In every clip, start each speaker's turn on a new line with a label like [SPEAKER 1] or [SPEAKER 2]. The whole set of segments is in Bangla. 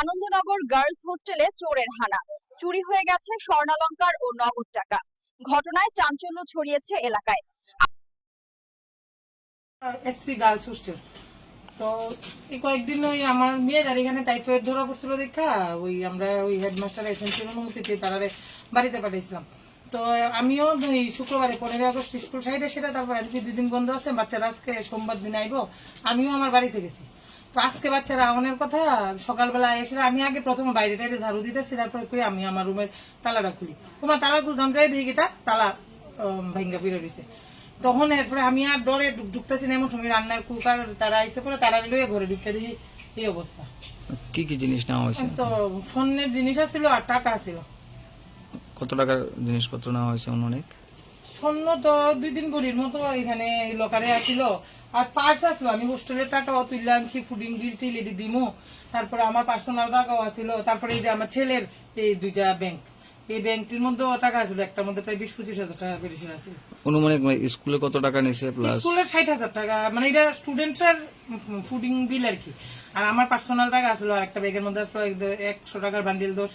[SPEAKER 1] আনন্দনগর গার্লস হোস্টেলে চোরের হানা। চুরি হয়ে গেছে স্বর্ণালংকার ও নগদ টাকা। ঘটনায় চাঞ্চল্য ছড়িয়েছে এলাকায়।
[SPEAKER 2] SC girls hostel. তো এই কয়েকদিন ওই আমার মেয়ের আর এখানে টাইফয়েড ধরা পড়ছিল দেখা, ওই আমরা ওই হেডমাস্টার এসেন্সির অনুমতিতে তারা বাড়িতে পাঠাইছিলাম। তো আমিও শুক্রবারে পনেরোই আগস্ট স্কুল সাইডে সেটা তারপর আজকে দুই দিন বন্ধ আছে, বাচ্চারা আজকে সোমবার দিন আইবো, আমিও আমার বাড়িতে গেছি। আজকে বাচ্চারা আমানের কথা সকালবেলা এসে আমি আগে প্রথমে বাইরে টাইরে ঝাড়ু দিতেছি তারপরে কই আমি আমার রুমের তালাটা খুলি। তোমার তালা খুলতাম যাই দেখি গিটা তালা ভাঙ্গা ফিরে দিছে। তখন এরপরে আমি আর ডরে ঢুকতেছি না এমন সময় রান্নার কুকার তারা আইসে পরে তারা লইয়ে ঘরে ঢুকে দেখি এই অবস্থা।
[SPEAKER 3] কি কি জিনিস নেওয়া হয়েছে?
[SPEAKER 2] তো স্বর্ণের জিনিস আছিল আর টাকা ছিল
[SPEAKER 3] কত টাকার জিনিসপত্র নেওয়া হয়েছে অনেক?
[SPEAKER 2] স্বর্ণ তো দুই দিন ভরির মতো এখানে লকারে আসিল আর পার্স আসলো আমি হোস্টেলের টাকাও তুলে আনছি ফুডিং বিল টিল এটি দিমু। তারপরে আমার পার্সোনাল টাকাও আসিল। তারপরে এই যে আমার ছেলের এই দুইটা ব্যাংক এই ব্যাংকটির টাকা আসলো একটার মধ্যে প্রায় বিশ পঁচিশ হাজার টাকা করে
[SPEAKER 3] অনুমানিক মানে স্কুলে কত টাকা নিছে প্লাস
[SPEAKER 2] স্কুলের ষাট হাজার টাকা মানে এটা স্টুডেন্টের ফুডিং বিল আর কি। আর আমার পার্সোনাল টাকা আসলো আর একটা ব্যাগের মধ্যে আসলো একশো টাকার বান্ডিল দশ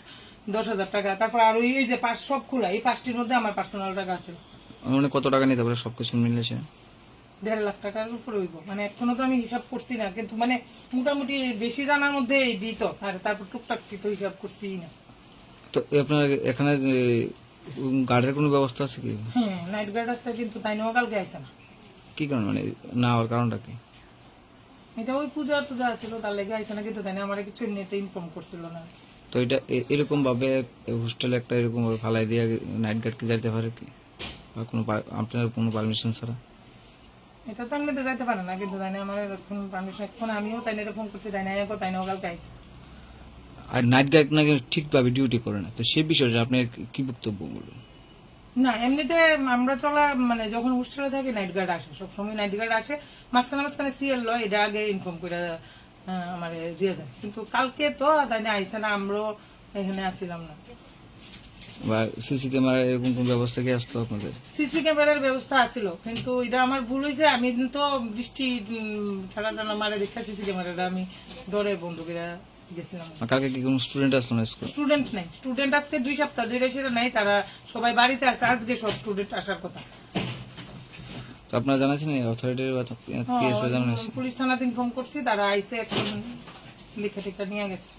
[SPEAKER 2] দশ হাজার টাকা। তারপর আর ওই এই যে পাঁচ সব খোলা এই পাঁচটির মধ্যে আমার পার্সোনাল টাকা আছে
[SPEAKER 3] মানে কত টাকা নিতে পারে? সবকিছু মিলেছে।
[SPEAKER 2] দেড় লাখ টাকার উপরে হইব। মানে এখনও তো আমি হিসাব করছি না কিন্তু মানে মোটামুটি বেশি জানার মধ্যে এই দিত আর তারপর টুকটাক কি তো হিসাব করছি না।
[SPEAKER 3] তো আপনার এখানে গার্ডের কোনো ব্যবস্থা আছে কি?
[SPEAKER 2] হ্যাঁ নাইট গার্ড আছে কিন্তু তাই নিয়েও কালকে আইসে না।
[SPEAKER 3] কি কারণ? মানে না হওয়ার কারণটা কি?
[SPEAKER 2] এটা ওই পূজা টুজা ছিল তার লেগে আইসে না কিন্তু তাই নিয়ে আমার কিছু নিতে ইনফর্ম করছিল না।
[SPEAKER 3] তো এটা এরকম ভাবে হোস্টেলে একটা এরকম ভাবে ফালাই দিয়ে নাইট গার্ড কি যাইতে পারে কি? কোনো আপনার কোনো পারমিশন ছাড়া?
[SPEAKER 2] এটা তো এমনিতে যাইতে পারে না কিন্তু তাই নিয়ে আমার এখন পারমিশন এখন আমিও তাই নিয়ে ফোন করছি তাই নিয়ে তাই নিয়েও কালকে আইসে
[SPEAKER 3] আর নাইট গার্ড নাকি ঠিকভাবে ডিউটি করে না? তো সেই বিষয়ে আপনি কি বক্তব্য বলবেন?
[SPEAKER 2] না এমনিতে আমরা চলা মানে যখন হোস্টেলে থাকি নাইট গার্ড আসে সবসময় নাইট গার্ড আসে। মাঝখানে মাঝখানে সিএল লয় এটা আগে ইনফর্ম করে আমার দিয়ে যায়। কিন্তু কালকে তো তাই না আইসে না আমরাও এখানে আসছিলাম না।
[SPEAKER 3] বা সিসি ক্যামেরা এরকম কোন ব্যবস্থা কি আসতো আপনাদের?
[SPEAKER 2] সিসি ক্যামেরার ব্যবস্থা আছিল কিন্তু এটা আমার ভুল হয়েছে আমি তো বৃষ্টি ঠান্ডা টানা মারে দেখা সিসি ক্যামেরাটা। আমি ডরে বন্ধ করে গেছিলাম।
[SPEAKER 3] কালকে কি কোনো স্টুডেন্ট আসলো না স্কুল
[SPEAKER 2] স্টুডেন্ট নাই। স্টুডেন্ট আজকে দুই সপ্তাহ ধরে সেটা নাই। তারা সবাই বাড়িতে আছে। আজকে সব স্টুডেন্ট আসার কথা।
[SPEAKER 3] তো আপনারা জানাচ্ছেন অথরিটির পিএসএ জানাচ্ছেন
[SPEAKER 2] পুলিশ থানাতে ইনফর্ম করছি। তারা আইসে এখন লেখা টেখা নিয়ে গেছে।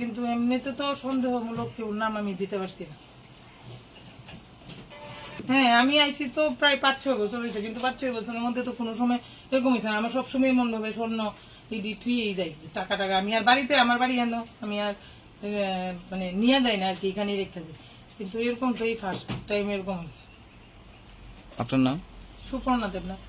[SPEAKER 2] কিন্তু এমনিতে তো সন্দেহমূলক কেউ নাম আমি দিতে পারছি না। হ্যাঁ আমি তো প্রায় পাঁচ ছয় বছর হয়েছে কিন্তু পাঁচ ছয় বছরের মধ্যে তো কোনো সময় এরকম হয়েছে আমার সবসময় মন হবে স্বর্ণ ইডি থুয়েই যাই টাকা টাকা। আমি আর বাড়িতে আমার বাড়ি হেন আমি আর মানে নিয়ে যাই না আর কি এখানে রেখে যাই কিন্তু এরকম তো এই ফার্স্ট টাইম এরকম হয়েছে।
[SPEAKER 3] আপনার নাম?
[SPEAKER 2] সুপর্ণা দেবনাথ।